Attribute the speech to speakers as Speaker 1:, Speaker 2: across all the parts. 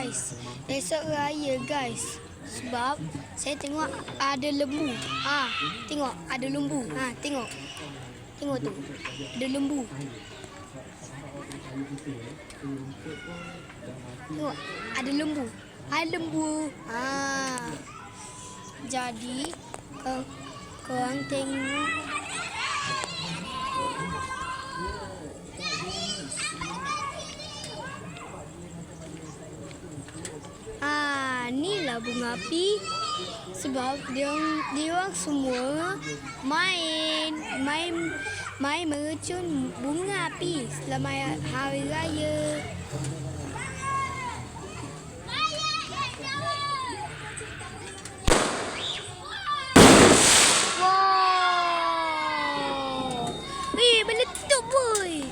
Speaker 1: guys. Esok raya guys. Sebab saya tengok ada lembu. Ah, tengok ada lembu. Ha, tengok. Tengok tu. Ada lembu. Tengok, ada lembu. Hai lembu. Ha. Jadi, kau korang tengok Ah, bunga api. Sebab dia dia orang semua main main main mercun bunga api selama hari raya. Boy.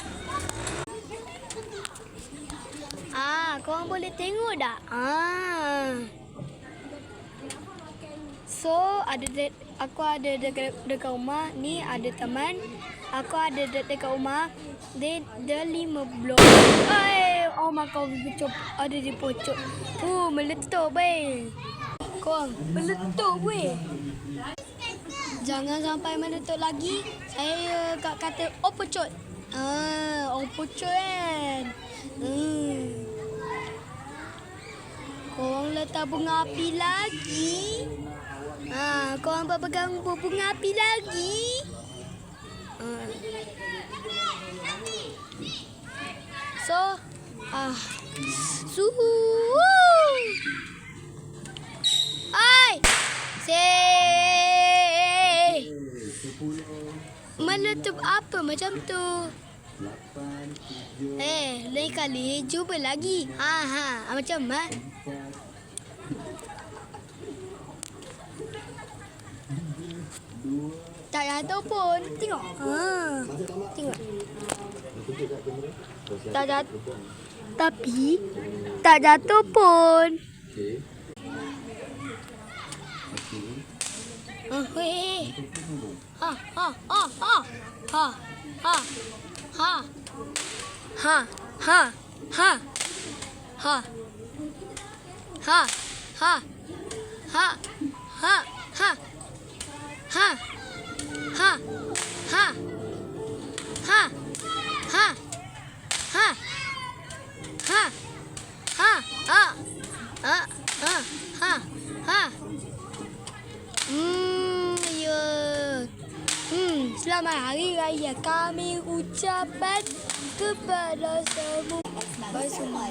Speaker 1: Ah, korang boleh tengok tak? Ah. So, ada de- aku ada dekat, dekat rumah. Ni ada teman. Aku ada de- dekat rumah. Dia, dia lima blok. Ay, oh my god. Ada di pocok. Oh, meletup, weh. Korang, meletup, weh. Jangan sampai meletup lagi. Saya kat kata, oh pocok. Ah, oh pocok kan. Hmm. Korang letak bunga api lagi. Ha, korang buat pegang bunga api lagi. Ha. So, ah, suhu. Ai, say. Meletup apa macam tu? Eh, lain kali cuba lagi. Ha ha, macam mana? Tak jatuh pun. Tengok. Ha. Tengok. Tak jatuh. Tapi tak jatuh pun. Ah, weh. Ha, ha, ha, ha. Ha, ha. Ha. Ha, ha, ha. Ha. Ha. Ha. Ha. Ha. Ha. Ha. Ha. Ha. Ha. Ha. Ha. Ha. Ha. Ha. Ha. Ha. Ha. Ha. Hmm, ya. Hmm, selamat hari raya kami ucapkan kepada semua. Bye semua.